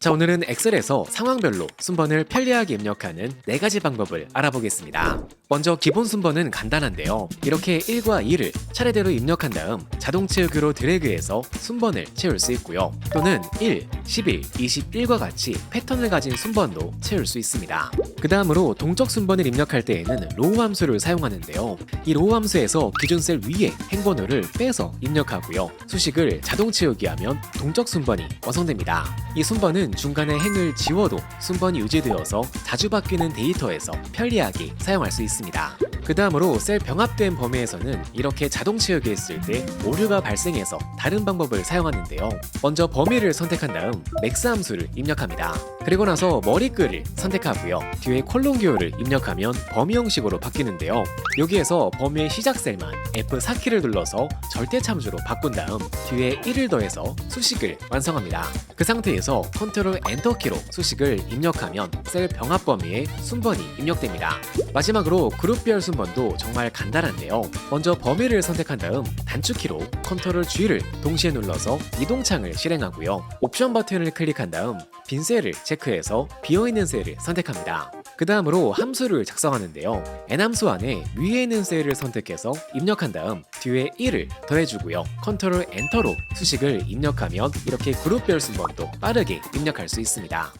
자, 오늘은 엑셀에서 상황별로 순번을 편리하게 입력하는 네 가지 방법을 알아보겠습니다. 먼저 기본 순번은 간단한데요. 이렇게 1과 2를 차례대로 입력한 다음 자동 채우기로 드래그해서 순번을 채울 수 있고요. 또는 1, 11, 21과 같이 패턴을 가진 순번도 채울 수 있습니다. 그 다음으로 동적 순번을 입력할 때에는 로우 함수를 사용하는데요. 이 로우 함수에서 기준 셀 위에 행번호를 빼서 입력하고요. 수식을 자동 채우기 하면 동적 순번이 완성됩니다. 이 순번은 중간에 행을 지워도 순번이 유지되어서 자주 바뀌는 데이터에서 편리하게 사용할 수 있습니다. 그 다음으로 셀 병합된 범위에서는 이렇게 자동 채우기 했을 때 오류가 발생해서 다른 방법을 사용하는데요. 먼저 범위를 선택한 다음 맥스 함수를 입력합니다. 그리고 나서 머리글을 선택하고요. 뒤에 콜론 기호를 입력하면 범위 형식으로 바뀌는데요. 여기에서 범위의 시작 셀만 F4키를 눌러서 절대 참수로 바꾼 다음 뒤에 1을 더해서 수식을 완성합니다. 그 상태에서 컨트롤 엔터 키로 수식을 입력하면 셀 병합 범위에 순번이 입력됩니다. 마지막으로 그룹별 순번도 정말 간단한데요. 먼저 범위를 선택한 다음 단축키로 컨트롤 G를 동시에 눌러서 이동창을 실행하고요. 옵션 버튼을 클릭한 다음 빈 셀을 체크해서 비어있는 셀을 선택합니다. 그 다음으로 함수를 작성하는데요. n 함수 안에 위에 있는 셀을 선택해서 입력한 다음 뒤에 1을 더해주고요. 컨트롤 엔터로 수식을 입력하면 이렇게 그룹별 순번도 빠르게 입력할 수 있습니다.